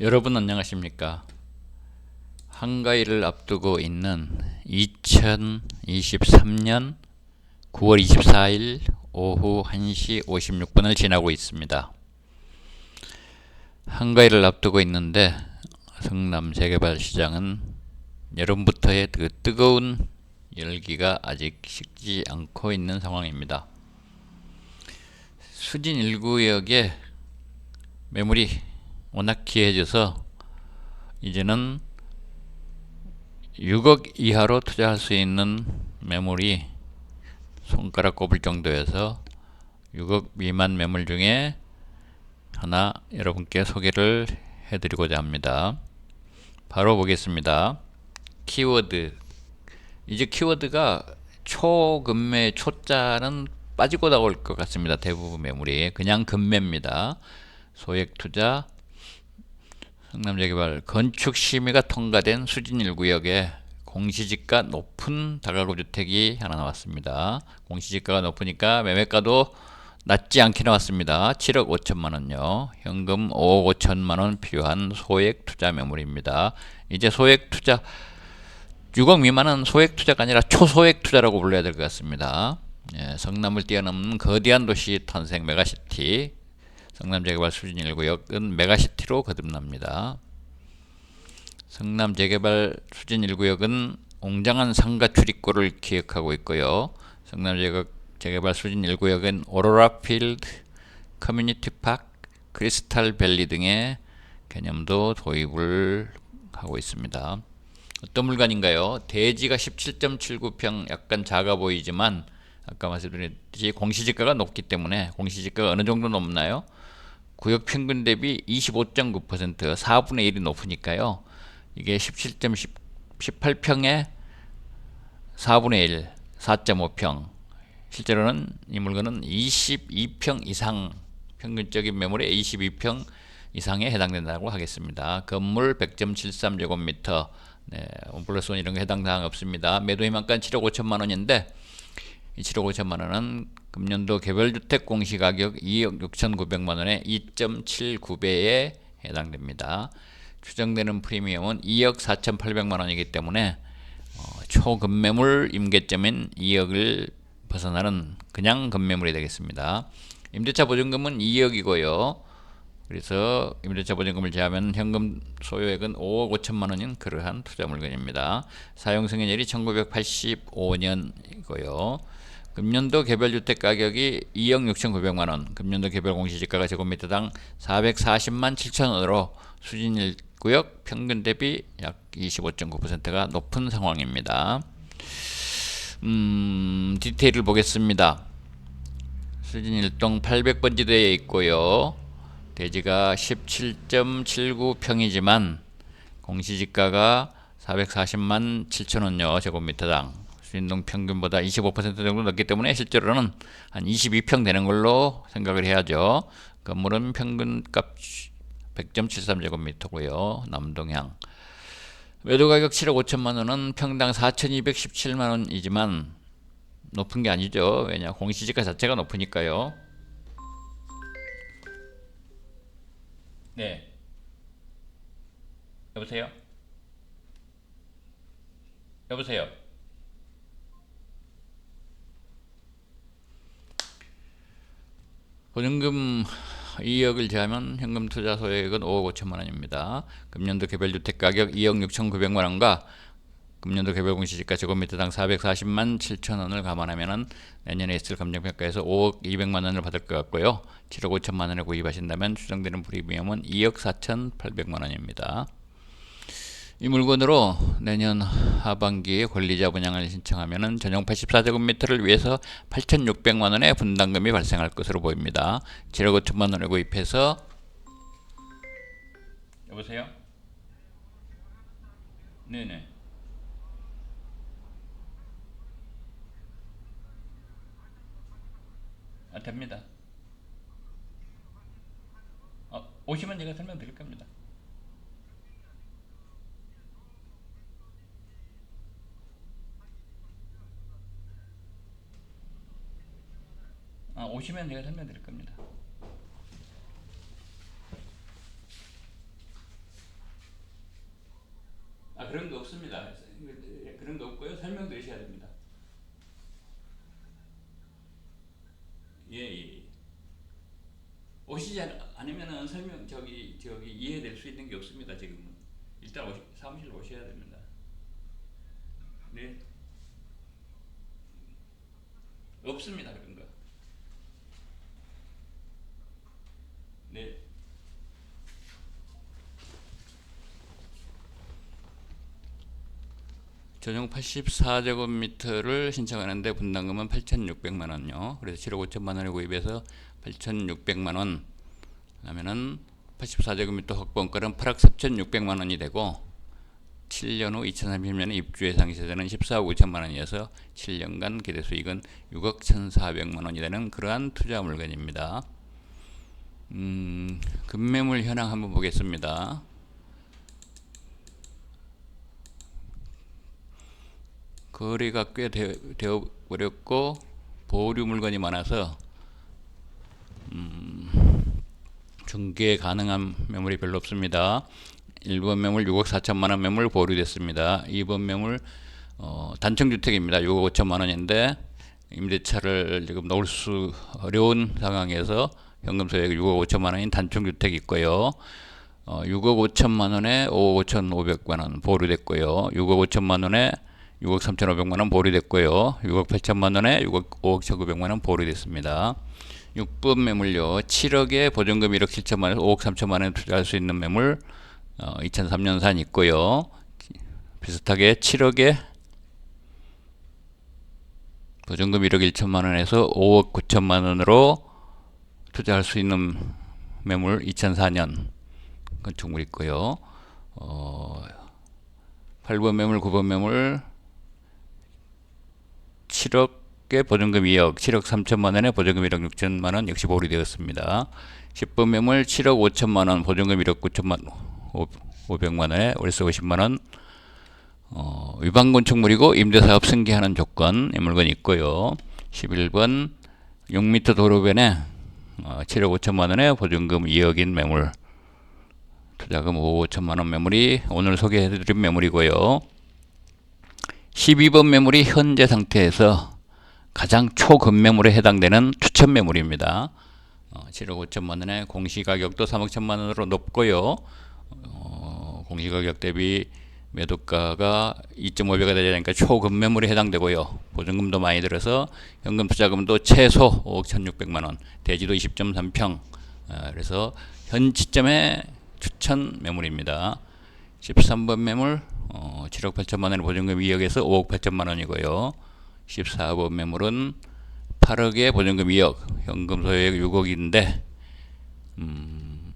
여러분 안녕하십니까? 한가위를 앞두고 있는 2023년 9월 24일 오후 1시 56분을 지나고 있습니다. 한가위를 앞두고 있는데 성남 재개발 시장은 여름부터의 그 뜨거운 열기가 아직 식지 않고 있는 상황입니다. 수진 1구역에 매물이 워낙 귀해져서 이제는 6억 이하로 투자할 수 있는 매물이 손가락 꼽을 정도여서 6억 미만 매물 중에 하나 여러분께 소개를 해드리고자 합니다. 바로 보겠습니다. 키워드 이제 키워드가 초금매 초자는 빠지고 나올 것 같습니다. 대부분 매물이 그냥 금매입니다. 소액 투자 성남재개발 건축 심의가 통과된 수진 1구역에 공시지가 높은 다가구 주택이 하나 나왔습니다. 공시지가가 높으니까 매매가도 낮지 않게 나왔습니다. 7억 5천만 원요. 현금 5억 5천만 원 필요한 소액 투자 매물입니다. 이제 소액 투자 6억 미만은 소액 투자가 아니라 초소액 투자라고 불러야 될 것 같습니다. 예, 성남을 뛰어넘는 거대한 도시 탄생 메가시티 성남재개발 수진 1구역은 메가시티로 거듭납니다. 성남재개발 수진 1구역은 웅장한 상가 출입구를 기획하고 있고요. 성남재개발 수진 1구역은 오로라 필드, 커뮤니티 파크, 크리스탈 밸리 등의 개념도 도입을 하고 있습니다. 어떤 물건인가요? 대지가 17.79평 약간 작아 보이지만 아까 말씀드렸듯이 공시지가가 높기 때문에 공시지가가 어느 정도 높나요? 구역 평균 대비 25.9% 4분의 1이 높으니까요. 이게 17.18평에 4분의 1, 4.5평. 실제로는 이 물건은 22평 이상 평균적인 매물에 22평 이상에 해당된다고 하겠습니다. 건물 100.73제곱미터 네, 원 플러스 원 이런 거 해당 사항 없습니다. 매도 희망가 7억 5천만 원인데 이 7억 5천만 원은 금년도 개별주택 공시가격 2억 6천9백만 원의 2.79배에 해당됩니다. 추정되는 프리미엄은 2억 4천8백만 원이기 때문에 어, 초급매물 임계점인 2억을 벗어나는 그냥 급매물이 되겠습니다. 임대차 보증금은 2억이고요. 그래서 임대차 보증금을 제하면 현금 소요액은 5억 5천만 원인 그러한 투자 물건입니다. 사용 승인일이 1985년이고요. 금년도 개별 주택 가격이 2억 6천9백만 원, 금년도 개별 공시지가가 제곱미터당 440만 7천 원으로 수진 1구역 평균 대비 약 25.9%가 높은 상황입니다. 음, 디테일을 보겠습니다. 수진 1동 800번 지대에 있고요. 대지가 17.79평이지만 공시지가가 440만 7천원요 제곱미터당 수인동 평균보다 25% 정도 높기 때문에 실제로는 한 22평 되는 걸로 생각을 해야죠. 건물은 평균값 100.73제곱미터고요. 남동향 매도 가격 7억 5천만 원은 평당 4,217만 원이지만 높은 게 아니죠. 왜냐 공시지가 자체가 높으니까요. 네. 여보세요? 여보세요? 보증금 2억을 제하면 현금 투자 소액은 5억 5천만 원입니다. 금년도 개별주택 가격 2억 6천9백만 원과 금년도 개별 공시지가 제곱미터당 440만 7천 원을 감안하면은 내년에 있을 감정평가에서 5억 2백만 원을 받을 것 같고요. 7억 5천만 원에 구입하신다면 추정되는 프리미엄은 2억 4천 8백만 원입니다. 이 물건으로 내년 하반기에 권리자 분양을 신청하면 전용 84제곱미터를 위해서 8,600만 원의 분담금이 발생할 것으로 보입니다. 7억 5천만 원을 구입해서 여보세요? 네네. 아, 됩니다. 어, 오시면 제가 설명드릴 겁니다. 아, 오시면 제가 설명 드릴 겁니다. 그런 거 없습니다. 그런 거 없고요. 설명 드리셔야 됩니다. 예, 예. 오시지 않- 않으면은 설명 저기 저기 이해될 수 있는 게 없습니다. 지금은 일단 오시, 사무실 오셔야 됩니다. 네. 없습니다 그런 거. 네. 전용 84제곱미터를 신청하는데 분담금은 8,600만 원요. 그래서 7억 5천만 원에 구입해서 8,600만 원 하면은 84제곱미터 확보원가는 8억 3,600만 원이 되고 7년 후 2030년에 입주 예 상 시세는 14억 5천만 원이어서 7년간 기대 수익은 6억 1,400만 원이 되는 그러한 투자 물건입니다. 음, 급매물 현황 한번 보겠습니다. 거래가 꽤 되, 되어 버렸고 보류 물건이 많아서 음, 중개 가능한 매물이 별로 없습니다. 1번 매물 6억 4천만 원 매물 보류됐습니다. 2번 매물 어, 단층 주택입니다. 6억 5천만 원인데 임대차를 지금 넣을 수 어려운 상황에서 현금 소액 6억 5천만 원인 단층 주택 있고요. 어, 6억 5천만 원에 5억 5천5백만 원 보류됐고요. 6억 5천만 원에 6억 3천5백만 원 보류됐고요. 6억 8천만 원에 6억 5억 1,900만 원 보류됐습니다. 6번 매물요. 7억에 보증금 1억 7천만 원, 5억 3천만 원 투자할 수 있는 매물 어, 2003년산 있고요. 비슷하게 7억에 보증금 1억 1천만 원에서 5억 9천만 원으로 투자할 수 있는 매물 2004년 건축물 있고요. 어, 8번 매물, 9번 매물 7억에 보증금 2억, 7억 3천만 원에 보증금 1억 6천만 원 역시 보류되었습니다. 10번 매물 7억 5천만 원, 보증금 1억 9천만 500만 원에 월세 50만 원. 어, 위반 건축물이고 임대사업 승계하는 조건 이 물건이 있고요. 11번 6m 도로변에 어, 7억 5천만 원에 보증금 2억인 매물. 투자금 5억 5천만 원 매물이 오늘 소개해드린 매물이고요. 12번 매물이 현재 상태에서 가장 초급매물에 해당되는 추천 매물입니다. 어, 7억 5천만 원에 공시가격도 3억 천만 원으로 높고요. 어, 공시가격 대비 매도가가 2.5배가 되니까 초급매물에 해당되고요. 보증금도 많이 들어서 현금 투자금도 최소 5억 1,600만 원, 대지도 20.3평. 어, 그래서 현 시점에 추천 매물입니다. 13번 매물 어, 7억 8천만 원의 보증금 2억에서 5억 8천만 원이고요. 14번 매물은 8억에 보증금 2억, 현금 소액 6억인데 음,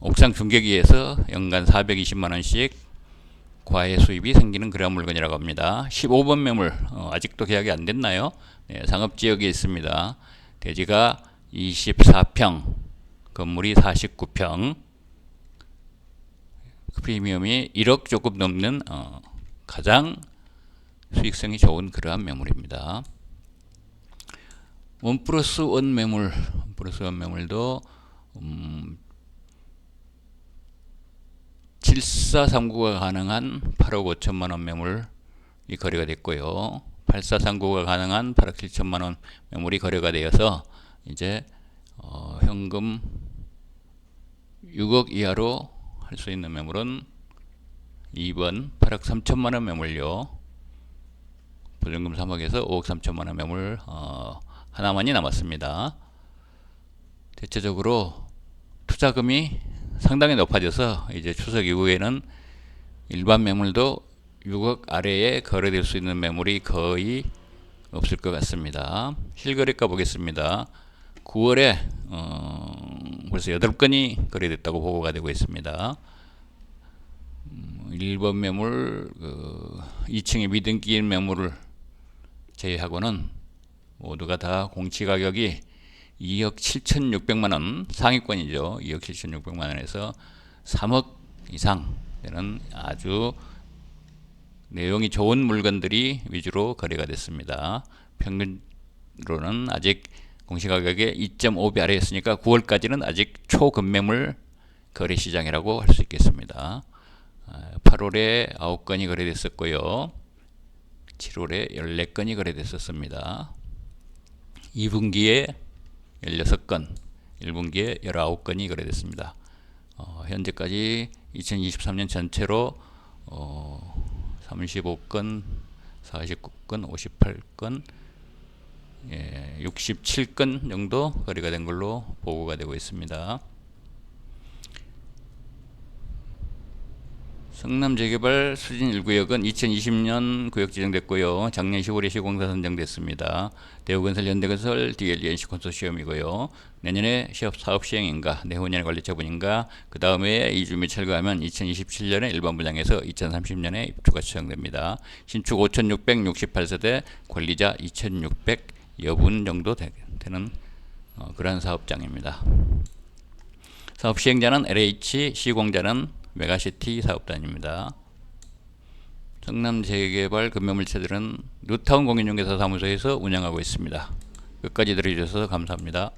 옥상 중개기에서 연간 420만 원씩 과외 수입이 생기는 그런 물건이라고 합니다. 15번 매물 어, 아직도 계약이 안 됐나요? 네, 상업 지역에 있습니다. 대지가 24평, 건물이 49평, 프리미엄이 1억 조금 넘는 어, 가장 수익성이 좋은 그러한 매물입니다. 원 플러스 원 매물, 원 플러스 원 매물도 음, 7439가 가능한 8억 5천만 원 매물이 거래가 됐고요. 8439가 가능한 8억 7천만 원 매물이 거래가 되어서 이제 어, 현금 6억 이하로 할 수 있는 매물은 2번 8억 3천만 원 매물요. 보증금 3억에서 5억 3천만 원 매물 어, 하나만이 남았습니다. 대체적으로 투자금이 상당히 높아져서 이제 추석 이후에는 일반 매물도 6억 아래에 거래될 수 있는 매물이 거의 없을 것 같습니다. 실거래가 보겠습니다. 9월에 어, 벌써 8건이 거래됐다고 보고가 되고 있습니다. 음, 1번 매물, 그 2층에 미등 끼인 매물을 제외하고는 모두가 다 공시 가격이 2억 7,600만 원 상위권이죠. 2억 7,600만 원에서 3억 이상 되는 아주 내용이 좋은 물건들이 위주로 거래가 됐습니다. 평균으로는 아직 공시가격의 2.5배 아래였으니까 9월까지는 아직 초급매물 거래 시장이라고 할 수 있겠습니다. 8월에 9건이 거래됐었고요. 7월에 14건이 거래됐었습니다. 2분기에 16건, 1분기에 19건이 거래됐습니다. 어, 현재까지 2023년 전체로 어, 35건, 49건, 58건, 예, 67건 정도 거래가 된 걸로 보고가 되고 있습니다. 성남 재개발 수진 1구역은 2020년 구역 지정됐고요. 작년 10월에 시공사 선정됐습니다. 대우건설, 현대건설, DLG, NC 컨소시엄이고요. 내년에 시업 사업 시행인가, 내후년에 관리 처분인가, 그 다음에 이주 및 철거하면 2027년에 일반 분양에서 2030년에 입주가 추정됩니다. 신축 5,668세대, 관리자 2,600 여분 정도 되, 는 어, 그러한 사업장입니다. 사업 시행자는 LH, 시공자는 메가시티 사업단입니다. 성남 재개발 금융물체들은 뉴타운 공인중개사 사무소에서 운영하고 있습니다. 끝까지 들어주셔서 감사합니다.